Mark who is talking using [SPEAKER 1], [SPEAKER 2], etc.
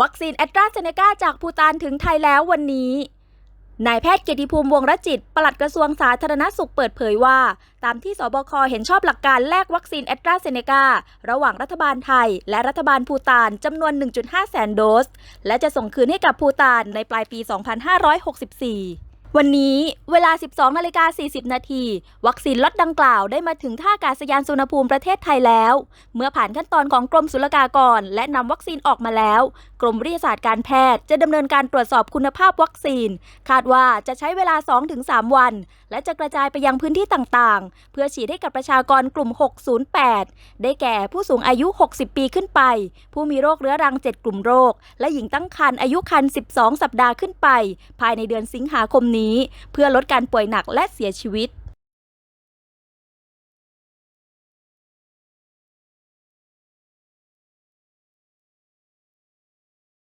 [SPEAKER 1] วัคซีนแอตราเซเนกาจากภูตานถึงไทยแล้ววันนี้ นายแพทย์เกียรติภูมิวงรจิต ปลัดกระทรวงสาธารณสุขเปิดเผยว่า ตามที่สบคเห็นชอบหลักการแลกวัคซีนแอตราเซเนการะหว่างรัฐบาลไทย และรัฐบาลภูตานจำนวน 1.5 แสนโดส และจะส่งคืนให้กับภูตานในปลายปี 2564วันนี้เวลา 12นาฬิกา40 นาที วัคซีนล็อตดังกล่าวได้มาถึงท่าอากาศยานสุวรรภูมิประเทศไทยแล้ว เมื่อผ่านขั้นตอนของกรมศุลกากร และนำวัคซีนออกมาแล้ว กรมวิทยาศาสตร์การแพทย์จะดำเนินการตรวจสอบคุณภาพวัคซีน คาดว่าจะใช้เวลา 2-3 วัน และจะกระจายไปยังพื้นที่ต่างๆ เพื่อฉีดให้กับประชากรกลุ่ม 608 ได้แก่ผู้สูงอายุ 60 ปีขึ้นไป ผู้มีโรคเรื้อรัง 7 กลุ่มโรค และหญิงตั้งครรภ์อายุครรภ์12 สัปดาห์ขึ้นไป ภายในเดือนสิงหาคมนี้ เพื่อลดการป่วยหนักและเสียชีวิต